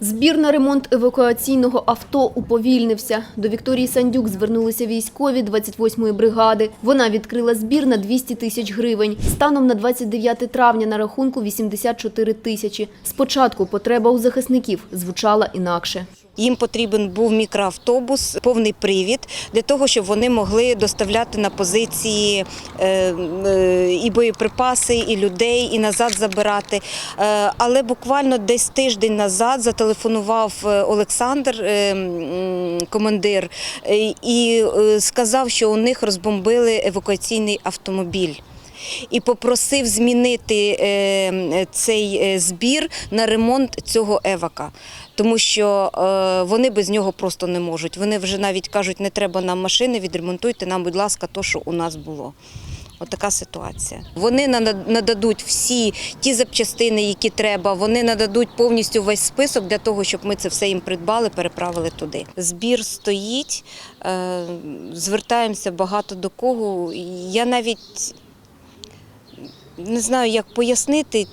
Збір на ремонт евакуаційного авто уповільнився. До Вікторії Сандюк звернулися військові 28-ї бригади. Вона відкрила збір на 200 тисяч гривень. Станом на 29 травня на рахунку 84 тисячі. Спочатку потреба у захисників звучала інакше. Їм потрібен був мікроавтобус, повний привід для того, щоб вони могли доставляти на позиції е, е, і боєприпаси, і людей, і назад забирати. Е, Але буквально десь тиждень назад зателефонував Олександр, командир, і сказав, що у них розбомбили евакуаційний автомобіль. І попросив змінити е, цей е, збір на ремонт цього евака, тому що е, вони без нього просто не можуть. Вони вже навіть кажуть, не треба нам машини, відремонтуйте нам, будь ласка, то, що у нас було. От така ситуація. Вони нададуть всі ті запчастини, які треба. Вони нададуть повністю весь список для того, щоб ми це все їм придбали, переправили туди. Збір стоїть, звертаємося багато до кого. Я навіть не знаю, як пояснити.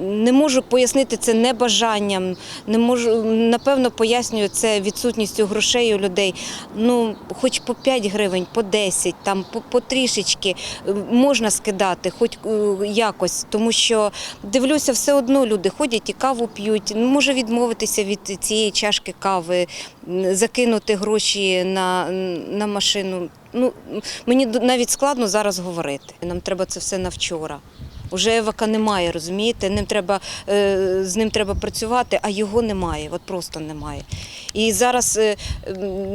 Не можу пояснити це небажанням, не можу, напевно, пояснюю це відсутністю грошей у людей. Ну, хоч по 5 гривень, по 10, там по, по трішечки е, можна скидати, хоч е, якось, тому що дивлюся, все одно люди ходять і каву п'ють. Не може відмовитися від цієї чашки кави, закинути гроші на, на машину. Ну, мені навіть складно зараз говорити. Нам треба це все на вчора. Уже евака немає, розумієте? Ним треба, е, з ним треба працювати, а його немає, от просто немає. І зараз, е,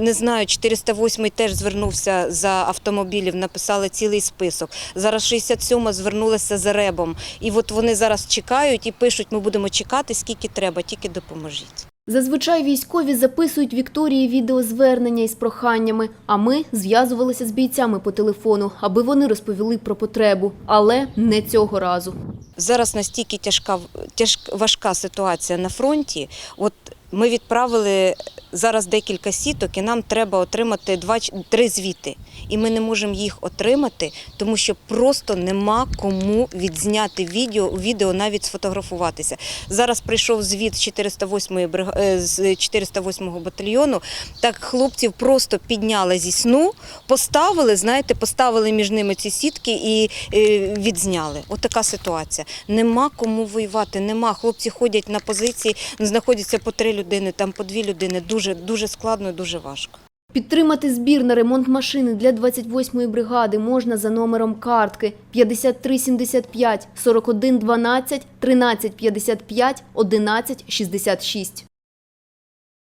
не знаю, 408-й теж звернувся за автомобілів, написали цілий список. Зараз 67-ма звернулася за ребом. І от вони зараз чекають і пишуть, ми будемо чекати, скільки треба, тільки допоможіть. Зазвичай військові записують Вікторії відеозвернення із проханнями, а ми зв'язувалися з бійцями по телефону, аби вони розповіли про потребу. Але не цього разу. Зараз настільки тяжка, тяж, важка ситуація на фронті. От ми відправили зараз декілька сіток, і нам треба отримати два три звіти. І ми не можемо їх отримати, тому що просто нема кому відзняти відео, відео навіть сфотографуватися. Зараз прийшов звіт з 408 брига- е, з 408 батальйону. Так хлопців просто підняли зі сну, поставили, знаєте, поставили між ними ці сітки і е, відзняли. От така ситуація. Нема кому воювати, нема. Хлопці ходять на позиції, знаходяться по три людини, там по дві людини. Дуже дуже складно, і дуже важко. Підтримати збір на ремонт машини для 28-ї бригади можна за номером картки 5375 4112 1355 1166.